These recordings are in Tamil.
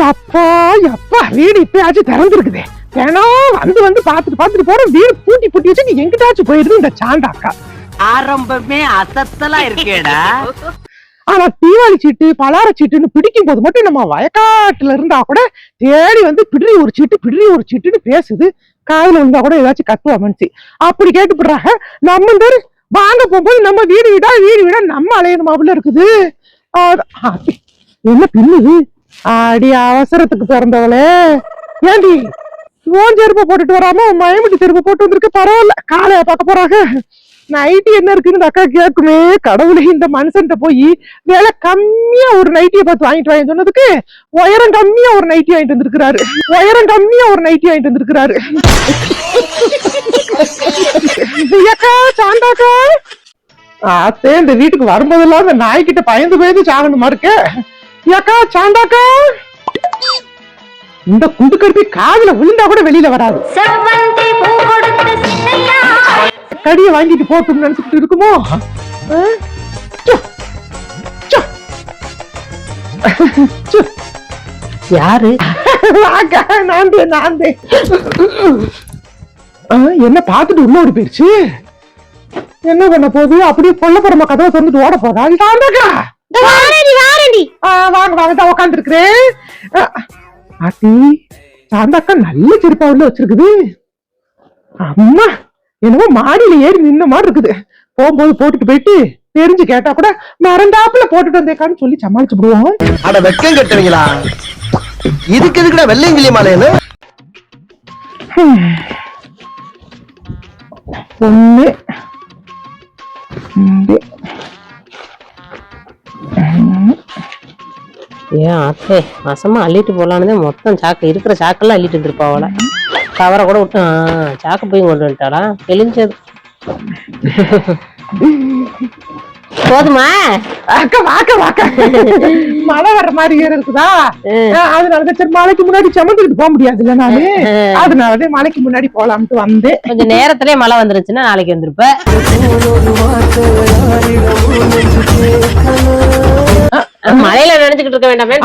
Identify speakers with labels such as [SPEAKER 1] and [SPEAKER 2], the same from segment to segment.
[SPEAKER 1] அப்பா அப்பா வீடு இப்பயாச்சும் திறந்துருக்குதே. தினம் வந்து வந்து பாத்துட்டு பாத்துட்டு போறோம். வீடு பூட்டி பூட்டி வச்சு நீ எங்கிட்டாச்சும் போயிடுது இந்த சாண்டாக்கா
[SPEAKER 2] ஆரம்பமே அசத்தலா இருக்கேடா.
[SPEAKER 1] ஆனா தீபாவளி சீட்டு பலார சீட்டுன்னு பிடிக்கும் போது மட்டும் நம்ம வயக்காட்டுல இருந்தா கூட தேடி வந்து பிடி ஒரு சீட்டு பிடி ஒரு சீட்டுன்னு பேசுது. காதுல இருந்தா கூட ஏதாச்சும் கத்துவா மனுஷி அப்படி கேட்டுப்படுறாங்க. நம்ம இந்த வாங்க போகும்போது நம்ம வீடு வீடா வீடு வீடா நம்ம அலையணுமாவுல இருக்குது. ஆ, ஆ, என்ன பின்னுது அடி அவசரத்துக்கு பிறந்தவளே. ஏண்டி ஓன் செருப்பு போட்டுட்டு வராம உன் மயமுட்டி செருப்பு போட்டு வந்திருக்கு? பரவாயில்ல காலைய பார்க்க போறாங்க. நைட்டி என்ன இருக்குன்னு அக்கா கேட்குமே. கடவுளே இந்த மனுஷன்ட்ட போய் விலை கம்மியா ஒரு நைட்டியை பார்த்து வாங்கிட்டு வாங்கி சொன்னதுக்கு உயரம் கம்மியா ஒரு நைட்டி வாங்கிட்டு வந்திருக்கிறாரு. உயரம் கம்மியா ஒரு நைட்டி வாங்கிட்டு வந்திருக்கிறாரு. ஐயக்கா சாண்டாக்கா ஆத்தே இந்த வீட்டுக்கு வரும்போதெல்லாம் இந்த நாய்கிட்ட பயந்து பயந்து சாகணுமா இருக்கேன் ஏக்கா சாந்தாக்கா இந்த குண்டு கருப்பி காதுல விழுந்தா கூட வெளியில வராது. கடிய வாங்கிட்டு போட்டும் நினைச்சிட்டு இருக்குமோ.
[SPEAKER 2] யாரு?
[SPEAKER 1] வாக்கா, நான்தே, நான்தே. ஆ, என்ன பார்த்துட்டு உள்ள ஓடி போயிருச்சு? என்ன பண்ண போகுது? அப்படியே பொல்ல போறமா கதவை திறந்துட்டு ஓட போதா சாந்தாக்கா
[SPEAKER 3] வாரடி வாரடி
[SPEAKER 1] வாங்க வாங்க உட்காந்து இருக்கிறேன் ஆத்தி சாந்தாக்கா நல்ல செருப்பா உள்ள வச்சிருக்குது. அம்மா என்னமோ மாடியில ஏறி நின்ன மாதிரி இருக்குது. போகும்போது போட்டுட்டு போயிட்டு தெரிஞ்சு கேட்டா கூட மறந்தாப்புல போட்டுட்டு வந்தேக்கான்னு சொல்லி சமாளிச்சு விடுவோம்.
[SPEAKER 4] அட வெக்கம் கட்டுவீங்களா? இதுக்கு எதுக்குடா வெள்ளையங்கிலி மாலைன்னு?
[SPEAKER 1] ஒண்ணு
[SPEAKER 2] ஏன் அத்தை? வசமா அள்ளிட்டு போலான்னு மொத்தம் சாக்கு. இருக்கிற சாக்கெல்லாம் அள்ளிட்டு இருந்திருப்பா அவளை. கவரை கூட விட்டு சாக்கு போய் கொண்டு வந்துட்டாளா? தெளிஞ்சது. போதுமா?
[SPEAKER 1] அக்கா வாக்க வாக்க. மழை வர்ற மாதிரி இருக்குதா? அதனாலதான் சரி மழைக்கு முன்னாடி சமந்துக்கிட்டு போக முடியாதுல்ல நானு. அதனாலதான் மழைக்கு முன்னாடி போலாம்ட்டு வந்தேன்.
[SPEAKER 2] கொஞ்சம் நேரத்திலே மழை வந்துருச்சுன்னா நாளைக்கு வந்திருப்ப. மழையில நினைச்சுக்கிட்டு இருக்க வேண்டாமே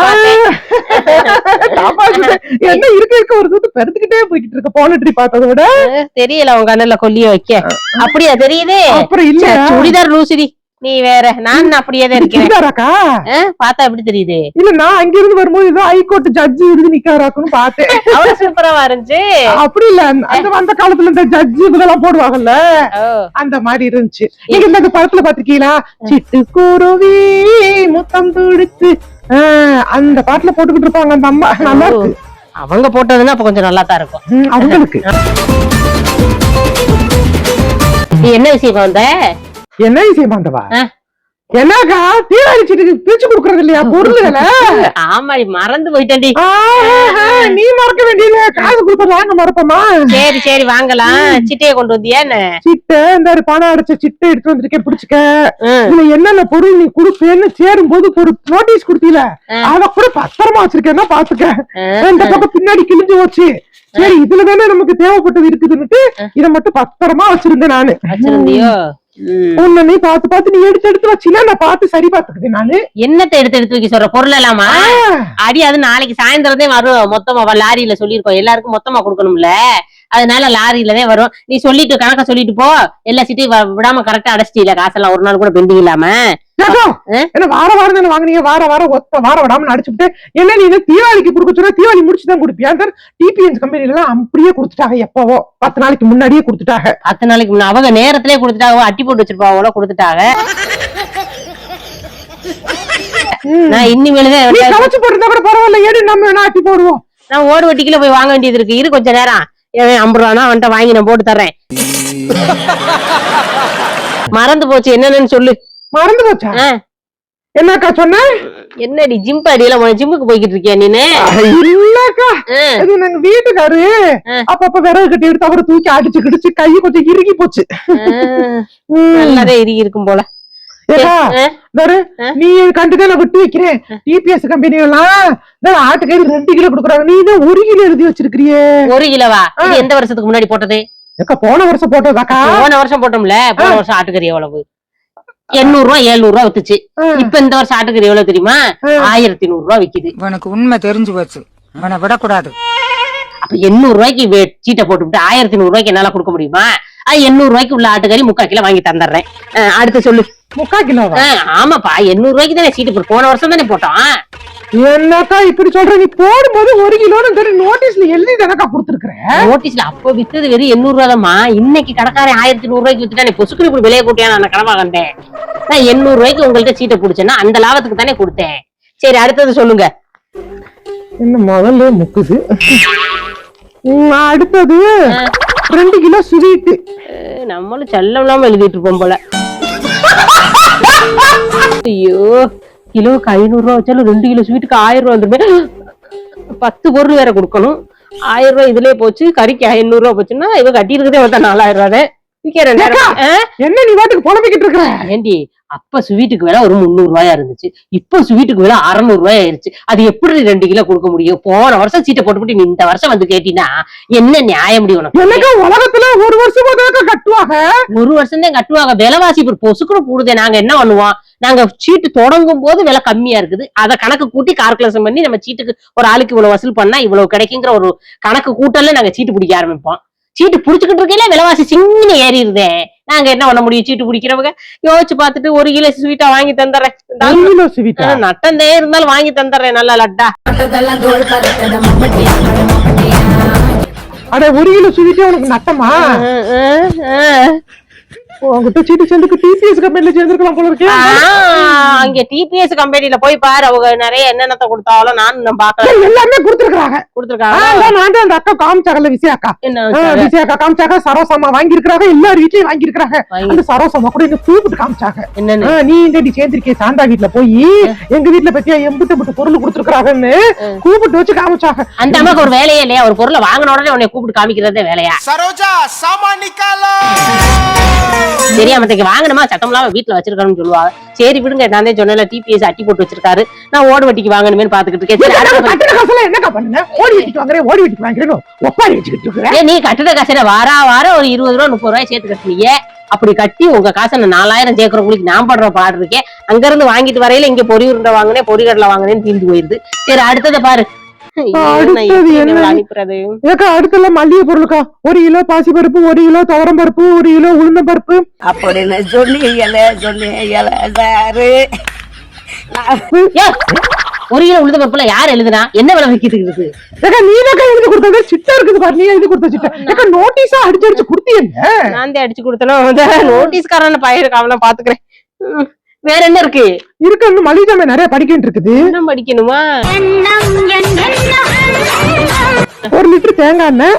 [SPEAKER 1] என்ன இருக்க இருக்க ஒரு தூத்து பெருத்துக்கிட்டே போய்கிட்டு இருக்க போன ட்ரி பார்த்ததை விட
[SPEAKER 2] தெரியல உன் கண்ணுல கொல்லிய வைக்க. அப்படியா தெரியுது.
[SPEAKER 1] அப்புறம் இல்ல
[SPEAKER 2] சுடிதார் லூசிடி. நீ வேற நான் அப்படியே தான் ஆ, பார்த்தா எப்படி தெரியுது?
[SPEAKER 1] இல்ல நான் அங்க இருந்து வரும்போது ஏதோ ஹைகோர்ட் ஜட்ஜி இருந்து நிக்காராக்குன்னு பார்த்தேன்.
[SPEAKER 2] அவ்வளவு சூப்பரா இருந்துச்சு
[SPEAKER 1] அப்படி இல்ல அந்த- அந்த அந்த காலத்துல இந்த ஜட்ஜி இதெல்லாம் போடுவாங்கல்ல அந்த மாதிரி இருந்துச்சு. நீங்க இந்த அந்த படத்துல பாத்திருக்கீங்களா சிட்டு குருவி முத்தம் துடிச்சு ஆஹ், அந்த பாட்டுல போட்டுக்கிட்டு இருப்பாங்க அந்த அம்மா. நல்லா இருக்கு.
[SPEAKER 2] அவங்க போட்டதுன்னா அப்ப கொஞ்சம் நல்லா தான் இருக்கும்.
[SPEAKER 1] அவங்களுக்கு.
[SPEAKER 2] நீ என்ன விஷயம் வந்த?
[SPEAKER 1] என்ன பாந்தவா
[SPEAKER 2] ஆ.
[SPEAKER 1] என்னக்கா? தீராளி சீட்டுக்கு பிரிச்சு கொடுக்கறது இல்லையா பொருள்களை?
[SPEAKER 2] ஆமாடி மறந்து போயிட்டேன்டி.
[SPEAKER 1] நீ மறக்க வேண்டியது. காசு கொடுத்தா நாங்க மறப்போமா?
[SPEAKER 2] சரி சரி வாங்கலாம். சிட்டையை கொண்டு வந்தியா
[SPEAKER 1] சிட்டை இந்த பணம் அடைச்ச சிட்டை எடுத்து வந்திருக்கேன் பிடிச்சுக்க. இதுல என்னென்ன பொருள் நீ கொடுப்பேன்னு சேரும் போது ஒரு நோட்டீஸ் கொடுத்தீல. அத கூட பத்திரமா வச்சிருக்கேன்னா பாத்துக்க இந்த பக்கம் பின்னாடி கிழிஞ்சு போச்சு. சரி இதுல தானே நமக்கு தேவைப்பட்டது இருக்குதுன்னுட்டு இத மட்டும் பத்திரமா வச்சிருந்தேன் நானு. உன்னை நீ பாத்து பாத்து நீ எடுத்து எடுத்து வச்சினா நான் பார்த்து சரி பாத்துக்கிட்டேன் நானு.
[SPEAKER 2] என்னத்தை எடுத்து எடுத்து வைக்க சொல்ற? பொருள் எல்லாமா? அடி அது நாளைக்கு சாயந்தரதே வரும் மொத்தமா லாரியில சொல்லியிருக்கோம். எல்லாருக்கும் மொத்தமா கொடுக்கணும்ல? அதனால லாரியில தான் வரும். நீ சொல்லிட்டு கணக்க சொல்லிட்டு போ. எல்லா சீட்டையும் விடாம கரெக்டா அடைச்சிட்டீல. காசெல்லாம் ஒரு நாள் கூட பெண்டிங் இல்லாம?
[SPEAKER 1] என்ன வார வாரம் தானே வாங்குனீங்க? வார வாரம் ஒத்த வாரம் விடாம அடிச்சுட்டு என்ன நீ தீபாவளிக்கு கொடுக்க சொன்னா தீபாவளி முடிச்சு தான் கொடுப்பியா டிபிஎன்ஸ் கம்பெனில எல்லாம் அப்படியே கொடுத்துட்டாங்க எப்பவோ. பத்து நாளைக்கு முன்னாடியே கொடுத்துட்டாங்க.
[SPEAKER 2] பத்து நாளைக்கு முன்ன அவங்க நேரத்திலே கொடுத்துட்டாங்க. அட்டி போட்டு வச்சிருப்பாங்க கொடுத்துட்டாங்க. நான் இனிமேல்தான்
[SPEAKER 1] கவச்சு போட்டிருந்தா கூட பரவாயில்ல. ஏடு நம்ம வேணா ஆட்டி போடுவோம்?
[SPEAKER 2] நான் ஓடு வட்டிக்குள்ள போய் வாங்க வேண்டியது இருக்கு. இரு கொஞ்ச நேரம். ஏன் ஐம்பது ரூபானா? அவன்கிட்ட வாங்கி நான் போட்டு தர்றேன். மறந்து போச்சு. என்னன்னு சொல்லு.
[SPEAKER 1] மறந்து போச்சா? என்னக்கா சொன்ன?
[SPEAKER 2] என்னடி ஜிம் அடியில உன ஜிம்முக்கு போய்கிட்டு இருக்கியா நீனு?
[SPEAKER 1] இல்லக்கா. இது நாங்க வீட்டுக்காரு. அப்பப்ப விறகு கட்டி எடுத்து அவரை தூக்கி அடிச்சு கிடிச்சு கை கொஞ்சம் இறுகி போச்சு.
[SPEAKER 2] நல்லாவே இறுகி இருக்கும் போல.
[SPEAKER 1] நீ கண்டுதான் நான் விட்டு வைக்கிறேன். டிபிஎஸ் கம்பெனி எல்லாம் ஆட்டுக்கறி ரெண்டு கிலோ கொடுக்குறாங்க. நீ தான் ஒரு கிலோ எழுதி வச்சிருக்கிறியே?
[SPEAKER 2] ஒரு கிலோவா? இது எந்த வருஷத்துக்கு முன்னாடி போட்டது?
[SPEAKER 1] ஏக்கா போன வருஷம் போட்டதாக்கா?
[SPEAKER 2] போன வருஷம் போட்டோம்ல. போன வருஷம் ஆட்டுக்கறி எவ்வளவு? எண்ணூறு ரூபா எழுநூறு ரூபா வித்துச்சு. இப்ப இந்த வருஷம் ஆட்டுக்கறி எவ்வளவு தெரியுமா? ஆயிரத்தி நூறு ரூபா விக்குது.
[SPEAKER 5] இவனுக்கு உண்மை தெரிஞ்சு போச்சு. இவனை விடக்கூடாது.
[SPEAKER 2] அப்ப எண்ணூறு ரூபாய்க்கு சீட்டை போட்டுவிட்டு ஆயிரத்தி நூறு ரூபாய்க்கு என்னால கொடுக்க முடியுமா? எண்ணூறு ரூபாய்க்கு உள்ள ஆட்டுக்கறி முக்கால் கிலோ வாங்கி தந்துடுறேன். அடுத்து சொல்லு.
[SPEAKER 1] முக்கா கிலோவா?
[SPEAKER 2] ஆ, ஆமாப்பா எண்ணூறு ரூபாய்க்கு தானே சீட்டு போன வருஷம் தானே போட்டோம்.
[SPEAKER 1] என்னக்கா இப்படி சொல்ற? நீ போடும்போது ஒரு கிலோன்னு நோட்டீஸ்ல எழுதி தானக்கா கொடுத்துருக்குற?
[SPEAKER 2] நோட்டீஸ்ல அப்ப வித்தது வெறும் எண்ணூறு ரூபா தான்மா. இன்னைக்கு கடைக்காரன் ஆயிரத்தி நூறு ரூபாய்க்கு வித்துட்டா நீ பொசுக்குன்னு இப்படி விலையை கூட்டியா நான் கடமா கண்டேன். நான் எண்ணூறு ரூபாய்க்கு உங்கள்ட்ட சீட்டை பிடிச்சேன்னா அந்த லாபத்துக்கு தானே கொடுத்தேன். சரி அடுத்தது சொல்லுங்க.
[SPEAKER 1] என்ன முதல்ல முக்குது. அடுத்தது. ரெண்டு கிலோ ஸ்வீட்டு
[SPEAKER 2] நம்மளும் செல்லம் இல்லாம எழுதிட்டு இருப்போம் போல. ஐயோ கிலோவுக்கு ஐநூறு ரூபா வச்சாலும் ரெண்டு கிலோ ஸ்வீட்டுக்கு ஆயிரம் ரூபா வந்துருமே. பத்து பொருள் வேற கொடுக்கணும். ஆயிரம் ரூபாய் இதுலயே போச்சு கறிக்கு ஐநூறு ரூபா போச்சுன்னா இவ கட்டி இருக்கதே நாலாயிரம் ரூபா
[SPEAKER 1] என்ன நீ வாட்டுக்கு புலம்பிக்கிட்டு இருக்கிற?
[SPEAKER 2] ஏண்டி அப்ப ஸ்வீட்டுக்கு விலை ஒரு முந்நூறு ரூபாயா இருந்துச்சு. இப்போ ஸ்வீட்டுக்கு விலை அறநூறு ரூபாய் ஆயிருச்சு. அது எப்படி ரெண்டு கிலோ கொடுக்க முடியும்? போன வருஷம் சீட்டை போட்டுவிட்டு நீ இந்த வருஷம் வந்து கேட்டீங்கன்னா என்ன நியாயம் முடியும் உனக்கு?
[SPEAKER 1] உலகத்துல ஒரு வருஷமா கட்டுவாங்க?
[SPEAKER 2] ஒரு வருஷம் தான் கட்டுவாங்க. விலைவாசி இப்ப பொசுக்குன்னு கூடுதே நாங்க என்ன பண்ணுவோம்? நாங்க சீட்டு தொடங்கும் போது விலை கம்மியா இருக்குது. அதை கணக்கு கூட்டி கால்குலேஷன் பண்ணி நம்ம சீட்டுக்கு ஒரு ஆளுக்கு இவ்வளவு வசூல் பண்ணா இவ்வளவு கிடைக்குங்கிற ஒரு கணக்கு கூட்டல்ல நாங்க சீட்டு பிடிக்க ஆரம்பிப்போம். சீட்டு புடிச்சுக்கிட்டு இருக்கையில விலைவாசி சிங்கின்னு ஏறிடுதே. நாங்க என்ன பண்ண முடியும்? சீட்டு பிடிக்கிறவங்க யோசிச்சு பார்த்துட்டு ஒரு கிலோ ஸ்வீட்டா வாங்கி தந்துடுறேன். நட்டந்தே இருந்தாலும் வாங்கி தந்துடுறேன் நல்லா லட்டா.
[SPEAKER 1] அட ஒரு கிலோ ஸ்வீட்டே உனக்கு நட்டமா? உங்ககிட்ட சீட்டு சேர்ந்து டிபிஎஸ் கம்பெனில சேர்ந்துருக்கலாம் போல
[SPEAKER 2] இருக்கேன் அங்க டிபிஎஸ் கம்பெனில போய் பாரு அவங்க நிறைய என்னென்னத்தை கொடுத்தாலும் நான் நான் பாக்கல
[SPEAKER 1] எல்லாமே கொடுத்துருக்காங்க
[SPEAKER 2] கொடுத்துருக்காங்க
[SPEAKER 1] நான் அந்த அக்கா காமிச்சாங்கல்ல விஜய்
[SPEAKER 2] அக்கா
[SPEAKER 1] என்ன
[SPEAKER 2] விஜய்
[SPEAKER 1] அக்கா காமிச்சாங்க சரோசமா வாங்கி எல்லா எல்லாரும் வீட்லயும் வாங்கி அந்த சரோசமா கூட என்ன கூப்பிட்டு காமிச்சாங்க. என்ன நீ இந்த சேர்ந்திருக்கே சாந்தா வீட்டுல போய் எங்க வீட்டுல பத்தியா எம்பிட்டு மட்டும் பொருள் கொடுத்துருக்காங்கன்னு கூப்பிட்டு வச்சு காமிச்சாங்க.
[SPEAKER 2] அந்த அம்மாக்கு ஒரு வேலையே இல்லையா? ஒரு பொருளை வாங்கின உடனே உன்னை கூப்பிட்டு காமிக்கிறதே வேலையா?
[SPEAKER 6] சரோஜா சாமா நிக்காலா
[SPEAKER 2] சரி அவனுக்கு வாங்கணுமா? சட்டம் இல்லாம வீட்டுல வச்சிருக்கணும்னு சொல்லுவாங்க. சரி விடுங்க நான் தான் சொன்னல டிபிஎஸ் அட்டி போட்டு வச்சிருக்காரு. நான் ஓடு வட்டிக்கு வாங்கணுமே பாத்துக்கிட்டு இருக்கேன். நீ கட்டுற காசுல வாரா வாரம் ஒரு இருபது ரூபா முப்பது ரூபாய் சேர்த்து கட்டுறீங்க அப்படி கட்டி உங்க காசை நான் நாலாயிரம் சேர்க்கிறவங்களுக்கு நான் படுற பாடு இருக்கேன் அங்க இருந்து வாங்கிட்டு வரையில இங்க பொறி உருண்டை வாங்கினேன் பொறி கடலை வாங்கினேன்னு தீர்ந்து போயிருது. சரி அடுத்ததை பாரு.
[SPEAKER 1] அடுத்தல மல்லிகை பொருளுக்கா? ஒரு கிலோ பாசி பருப்பு ஒரு கிலோ துவரம் பருப்பு ஒரு கிலோ உளுந்தம் பருப்பு.
[SPEAKER 7] அப்படின்னு சொல்லி சொல்லி
[SPEAKER 2] ஒரு கிலோ உளுந்த பருப்புல யார் எழுதுனா? என்ன விலை விக்கிட்டு இருக்கு
[SPEAKER 1] ஏக்கா நீ தான் எழுதி கொடுத்தது? சிட்டா இருக்குது பாரு நீ எழுதி கொடுத்த சிட்டா ஏக்கா நோட்டீஸா அடிச்சு அடிச்சு கொடுத்தீங்க
[SPEAKER 2] நான் தான் அடிச்சு கொடுத்தனும் நோட்டீஸ்காரன பயிருக்கு அவனை பாத்துக்கிறேன் வேற என்ன இருக்கு?
[SPEAKER 1] இருக்கு மளிகை ஜாமான் நிறைய படிக்கிட்டு இருக்குது.
[SPEAKER 2] என்ன படிக்கணுமா?
[SPEAKER 1] ஒரு லிட்டர் தேங்காய் எண்ணெய்.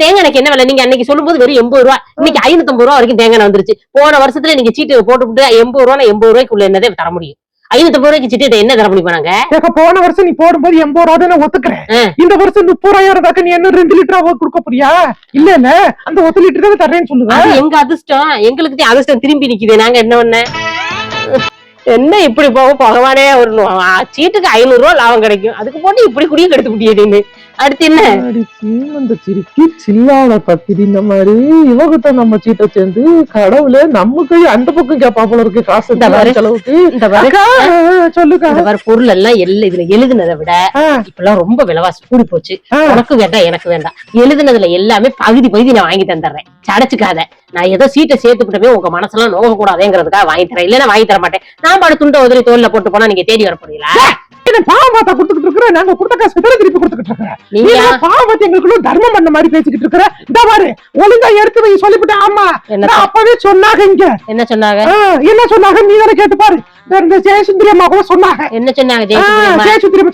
[SPEAKER 2] தேங்காய் எண்ணெய்க்கு என்ன விலை? நீங்க அன்னைக்கு சொல்லும்போது வெறும் எண்பது ரூபா. இன்னைக்கு ஐநூத்தம்பது ரூபா வரைக்கும் தேங்காய் வந்துருச்சு. போன வருஷத்துல நீங்க சீட்டு போட்டுவிட்டு எண்பது ரூபா எண்பது ரூபாய்க்குள்ள என்னதே தர முடியும். ஐநூத்தம்பது ரூபாய்க்கு சீட்டு என்ன தர
[SPEAKER 1] ஏக்கா போன வருஷம் நீ போடும்போது எண்பது ரூபா நான் ஒத்துக்கிறேன். இந்த வருஷம் முப்பதாயிரம் இருந்தாக்க நீ என்ன ரெண்டு லிட்டரா கொடுக்க போறியா? இல்ல இல்ல. அந்த ஒத்து லிட்டர் தான் தர்றேன்னு
[SPEAKER 2] அது எங்க அதிர்ஷ்டம்? எங்களுக்கு அதிர்ஷ்டம். திரும்பி நிக்குது. நாங்க என்ன பண்ண? என்ன இப்படி போக? பகவானே ஒரு சீட்டுக்கு ஐநூறு ரூபா லாபம் கிடைக்கும். அதுக்கு போட்டு இப்படி குடியும் கெடுத்து முடியாதுன்னு அடுத்து என்ன?
[SPEAKER 1] சிரிக்கி சில்லாட பத்திரி இந்த மாதிரி இவகிட்ட நம்ம சீட்டை சேர்ந்து கடவுளே நமக்கு அந்த பக்கம் கேப்பா போல இருக்கு. காசு
[SPEAKER 2] இந்த மாதிரி பொருள் எல்லாம் எல்லாம் இதுல எழுதுனதை விட இப்பெல்லாம் ரொம்ப விலைவாசி கூடி போச்சு. உனக்கு வேண்டாம் எனக்கு வேண்டாம். எழுதுனதுல எல்லாமே பகுதி பகுதி நான் வாங்கி தந்துடுறேன். சடைச்சுக்காத. நான் ஏதோ சீட்டை சேர்த்துக்கிட்டவே உங்க மனசெல்லாம் நோக கூடாதேங்கிறதுக்காக வாங்கி தரேன். இல்லைன்னா வாங்கி தர மாட்டேன் நான் பாடு துண்டை உதறி தோல்ல போட்டு போனா நீங்க தேடி வர போறீங்களா
[SPEAKER 1] பாவம் பார்த்தா கொடுத்துக்கிட்டு இருக்கிற? நாங்க கொடுத்த காசு கூட திருப்பி கொடுத்துக்கிட்டு இருக்கிறேன் நீ பாவம் பார்த்து எங்களுக்குள்ள தர்மம் பண்ண மாதிரி பேசிக்கிட்டு இருக்கிற? இந்த பாரு ஒழுங்கா எடுத்து வை சொல்லிவிட்டு ஆமா அப்பவே சொன்னாங்க இங்க.
[SPEAKER 2] என்ன சொன்னாங்க?
[SPEAKER 1] என்ன சொன்னாங்க நீ தானே கேட்டு பாரு. இந்த- ஜெயசுந்தரி அம்மா கூட சொன்னாங்க.
[SPEAKER 2] என்ன சொன்னாங்க ஜெயசுந்தரி அம்மா?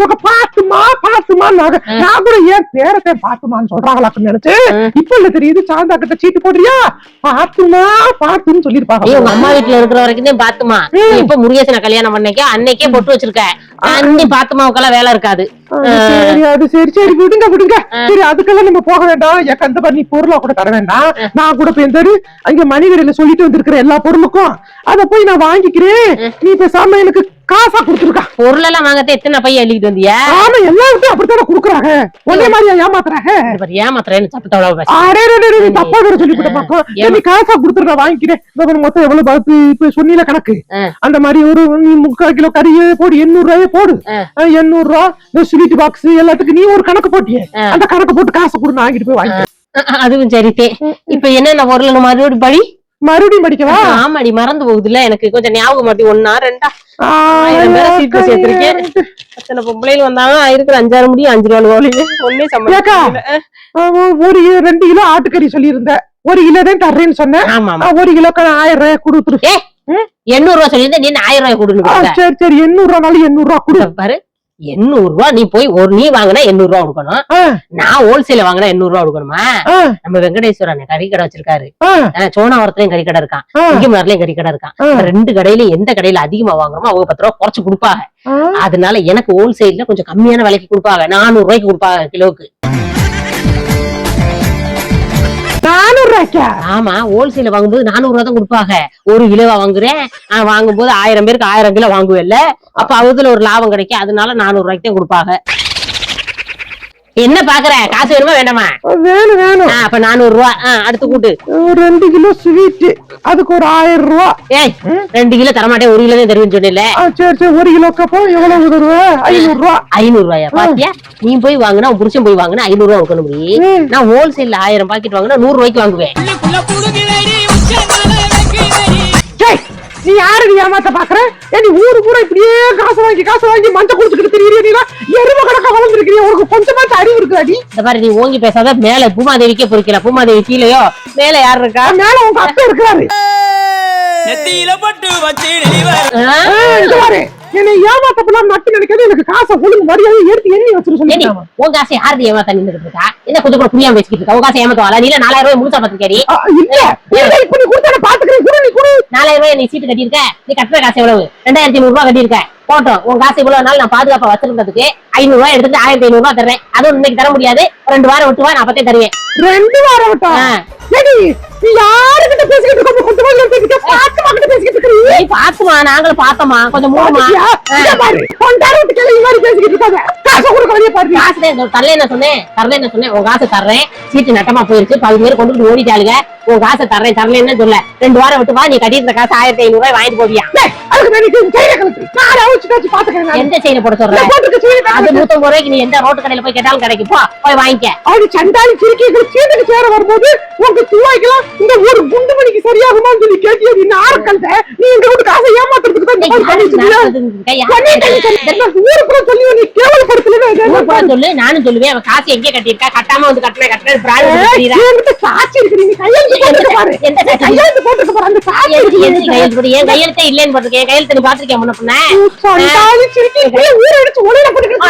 [SPEAKER 1] சொல்ல பாத்துமா பாத்துமான்னாங்க நான் கூட ஏன் பேரத்தை பாத்துமான்னு சொல்றாங்களான்னு நினைச்சு இப்ப இல்ல தெரியுது? சாந்தா கிட்ட சீட்டு போடுறியா? பாத்துமா பாத்துன்னு சொல்லிருப்பாங்க
[SPEAKER 2] உங்க அம்மா வீட்டுல இருக்கிற வரைக்கும் தான் பாத்துமா இப்ப முருகேசனை கல்யாணம் பண்ணேக்க அன்னைக்கே பொட்டு வச்சிருக்க. அன்னி பாத்துமாவுக்கெல்லாம் வேலை இருக்காது.
[SPEAKER 1] சரி அது சரி சரி விடுங்க விடுங்க. சரி அதுக்கெல்லாம் நம்ம போக வேண்டாம். என் கந்த பண்ணி பொருளா கூட தர வேண்டாம். நான் கூட இந்த அங்க மணிகரையில சொல்லிட்டு வந்திருக்கிற எல்லா பொருளுக்கும். அத போய் நான் வாங்கிக்கிறேன். நீ பேசாம எனக்கு காசா கொடுத்துருக்கா.
[SPEAKER 2] பொருள் எல்லாம் வாங்கத்தே எத்தனை பையன் எழுதிட்டு வந்தியா?
[SPEAKER 1] ஆமா எல்லாருக்கும் அப்படித்தானே குடுக்குறாங்க. ஒரே மாதிரியா ஏமாத்துறாங்க?
[SPEAKER 2] ஏமாத்துறேன்னு
[SPEAKER 1] அடே, அடே, நீ தப்பா வேற சொல்லிவிட்ட
[SPEAKER 2] ஆ,
[SPEAKER 1] பக்கம்
[SPEAKER 2] ஏமா-
[SPEAKER 1] நீ காசா கொடுத்துட்டு நான் வாங்கிக்கிறேன் மொத்தம் எவ்வளவு பார்த்து இப்ப சொன்னீல கணக்கு. அந்த மாதிரி ஒரு நீ முக்கால் கிலோ கறியே போடு எண்ணூறு ரூபாயே போடு. எண்ணூறு ரூபா ஸ்வீட் பாக்ஸ் எல்லாத்துக்கும் நீ ஒரு கணக்கு போட்டியே. அந்த கணக்கு போட்டு காசை கொடு நான் வாங்கிட்டு. போய்
[SPEAKER 2] அஹ், அதுவும் சரித்தே இப்ப என்னென்ன பொருள் மறுபடியும் படி?
[SPEAKER 1] மறுபடியும் படிக்கவா?
[SPEAKER 2] ஆமாடி மறந்து போகுதுல்ல? எனக்கு கொஞ்சம் ஞாபகம் மறுபடி ஒன்னா ரெண்டா. ஆயிரம் பேரை சேர்த்திருக்கேன். அத்தனை பொம்பளைகள் இருக்கிற அஞ்சாறு முடியும் அஞ்சு ரூபா ஒன்னே
[SPEAKER 1] ஏக்கா?
[SPEAKER 2] சம்பளம்
[SPEAKER 1] ஆ, ஒரு ரெண்டு கிலோ ஆட்டுக்கறி சொல்லியிருந்த. ஒரு கிலோ தான் தர்றேன்னு சொன்னேன். ஒரு கிலோக்கு ஆயிரம் ரூபாய் கொடுத்துரு.
[SPEAKER 2] ஏ எண்ணூறு ரூபா சொல்லியிருந்தா நீ ஆயிரம் ரூபாய் கொடுன்னு
[SPEAKER 1] சரி சரி எண்ணூறு ரூபானாலும் எண்ணூறு ரூபா கொடு.
[SPEAKER 2] பாரு. எண்ணூறு ரூபா நீ போய் ஒரு நீ வாங்கினா எண்ணூறு ரூபா கொடுக்கணும் நான் ஹோல்சேல வாங்கினா எண்ணூறு ரூபா கொடுக்கணுமா நம்ம வெங்கடேஸ்வரன் கறி கடை வச்சிருக்காரு. சோனாவரத்துலயும் கறி கடை இருக்கான்.
[SPEAKER 1] ஆ,
[SPEAKER 2] இங்கமலர்லயும் கறி கடை இருக்கான். ரெண்டு கடையில எந்த கடையில அதிகமா வாங்குறோமோ அவங்க பத்து ரூபா குறைச்சு கொடுப்பாங்க. அதனால எனக்கு ஹோல்சேல்ல கொஞ்சம் கம்மியான விலைக்கு கொடுப்பாங்க. நானூறு ரூபாய்க்கு கொடுப்பாங்க கிலோக்கு
[SPEAKER 1] ரூபாய்க்கா
[SPEAKER 2] ஆமா ஹோல்சேல வாங்கும்போது நானூறு ரூபா தான் கொடுப்பாங்க. ஒரு கிலோவா வாங்குறேன். நான் வாங்கும்போது ஆயிரம் பேருக்கு ஆயிரம் கிலோ வாங்குவேன்ல. அப்ப அதுல ஒரு லாபம் கிடைக்கும். அதனால நானூறு ரூபாய்க்கு தான் கொடுப்பாங்க. என்ன பாக்குற காசு வேணுமா வேண்டாமா?
[SPEAKER 1] வேணும் வேணும்.
[SPEAKER 2] அப்ப நானூறு ரூபா. அடுத்து கூட்டு.
[SPEAKER 1] ரெண்டு கிலோ ஸ்வீட் அதுக்கு ஒரு ஆயிரம் ரூபா.
[SPEAKER 2] ஏய் ரெண்டு கிலோ தரமாட்டேன் ஒரு கிலோ தருவேன்னு சொன்னேன்ல.
[SPEAKER 1] ஆ, சரி சரி ஒரு கிலோ கப்போ எவ்வளவு தருவ? ஐநூறு ரூபா.
[SPEAKER 2] ஐநூறு ரூபாயா? பாத்தியா? நீ போய் வாங்கினா புருஷன் போய் வாங்கினா ஐநூறு ரூபா கொடுக்கணும் முடியும்
[SPEAKER 1] ம்.
[SPEAKER 2] நான் ஹோல்சேல்ல ஆயிரம் பாக்கெட் வாங்கினா நூறு ரூபாய்க்கு வாங்குவேன்.
[SPEAKER 1] நீ யாரு ஏமாத்த பாக்குற? நீ ஊரு பூரா இப்படியே காசு வாங்கி காசு வாங்கி மஞ்சள் குடிச்சுக்கிட்டு திரியிறியா நீ எரும கணக்கா வளர்ந்துருக்கிறியா உனக்கு கொஞ்சமாச்சு அறிவு இருக்குதாடி?
[SPEAKER 2] இந்த மாதிரி நீ ஓங்கி பேசாத மேல பூமாதேவிக்கே பொறுக்கல பூமாதேவி கீழேயோ மேல யார் இருக்கா?
[SPEAKER 1] மேல உங்க அப்பா இருக்கிறாரு.
[SPEAKER 6] நெத்தியில பட்டு வச்சு
[SPEAKER 1] என்னை ஏமாத்தப்பெல்லாம் நட்டு நினைக்கிறது எனக்கு காசை ஒழுங்கு மரியாதை எடுத்து எண்ணி வச்சிரு சொல்லி
[SPEAKER 2] உன் காசை யாரு ஏமாத்த நின்னுட்டு இருக்கா என்ன கொஞ்சம் கூட புரியாம பேசிக்கிட்டு இருக்கா? உன் காசை ஏமாத்துவாளா நீல நாலாயிரம் ரூபாய் முழுசா பாத்துக்கடி
[SPEAKER 1] இல்ல. இப்ப நீ கொடுத்தா பாத்துக்கிறேன் குடு நீ குடு.
[SPEAKER 2] நாலாயிரம் ரூபாய் நீ சீட்டு கட்டியிருக்க? நீ கட்டுற காசு எவ்வளவு? ரெண்டாயிரத்தி ஐநூறு ரூபாய் கட்டியிருக்க. போட்டோம். உன் காசு இவ்வளவு நாள் நான் பாதுகாப்பா வச்சிருந்ததுக்கு ஐநூறு ரூபாய் எடுத்துட்டு ஆயிரத்தி ஐநூறு ரூபாய் தர்றேன். அதுவும் இன்னைக்கு தர முடியாது. ரெண்டு வாரம் விட்டு வா நான் அப்பத்தே தருவேன்.
[SPEAKER 1] ரெண்டு வாரம் விட்டா? நீ யாருகிட்ட பேசிக்கிட்டு இருக்க? கொஞ்சம் கொஞ்சம் பேசிக்கிட்டு பாத்து கிட்ட பேசிக்கிட்டு இருக்கிறீ
[SPEAKER 2] நீ? பாத்துமா நாங்களும் பார்த்தோமா கொஞ்சம் மூணுமா
[SPEAKER 1] பாரு. பொண்டாரு விட்டு கிளம்பி மாதிரி பேசிக்கிட்டு இருக்காத. காசை கொடுக்க வெளியே பாரு
[SPEAKER 2] காசு தான் தரல என்ன சொன்னேன்? தரல என்ன சொன்னேன்? உன் காசை தர்றேன். சீட்டு நட்டமா போயிருச்சு பகுதி பேர் கொண்டு ஓடிட்டாளுங்க. உன் காசை தர்றேன் தரலன்னு சொல்ல ரெண்டு வாரம் விட்டு வா நீ கட்டியிருந்த காசு ஆயிரத்தி ஐநூறு ரூபாய் வாங்கிட்டு போவியா?
[SPEAKER 1] அதுக்கு இன்னைக்கு செயலை நான் அவிச்சு பாத்துக்கிறேன்.
[SPEAKER 2] எந்த செயல போட சொல்ற?
[SPEAKER 1] நான் போட்டுக்க செயலை
[SPEAKER 2] அது. நூத்தம்பது ரூபாய்க்கு நீ எந்த ரோட்டு கடையில போய் கேட்டாலும் கிடைக்கும். போ போய் வாங்கிக்க.
[SPEAKER 1] அவரு சண்டாளி சிரிக்கைகள் சீட்டுக்கு சேர வரும்போது உங்க துவாய்க்கெல்லாம் இந்த ஒரு குண்டு மணிக்கு சரியாகுமான்னு சொல்லி கேட்டியா நீ நாரக்கல்த நீ எங்க வீட்டு காசை ஏமாத்துறதுக்கு தான் இந்த சொல்லு. என்ன ஊருக்குள்ள சொல்லி நீ
[SPEAKER 2] பூரா சொல்லு நானும் சொல்லுவேன் அவன் காசு எங்க கட்டியிருக்கா கட்டாம வந்து கட்டின கட்டின பிராண்ட்
[SPEAKER 1] சாட்சி இருக்கு நீ கையெழுத்து பாரு? கையெழுத்து போட்டுக்க பாரு அந்த சாட்சி இருக்கு
[SPEAKER 2] கையெழுத்து போடு? கையெழுத்தே இல்லைன்னு போட்டிருக்கேன் கையெழுத்து நீ பாத்திருக்கேன் முன்ன பின்ன
[SPEAKER 1] சண்டாளி சிரிக்கைகள் ஊரை அடிச்சு ஒளியில போட்டுக்கிட்டு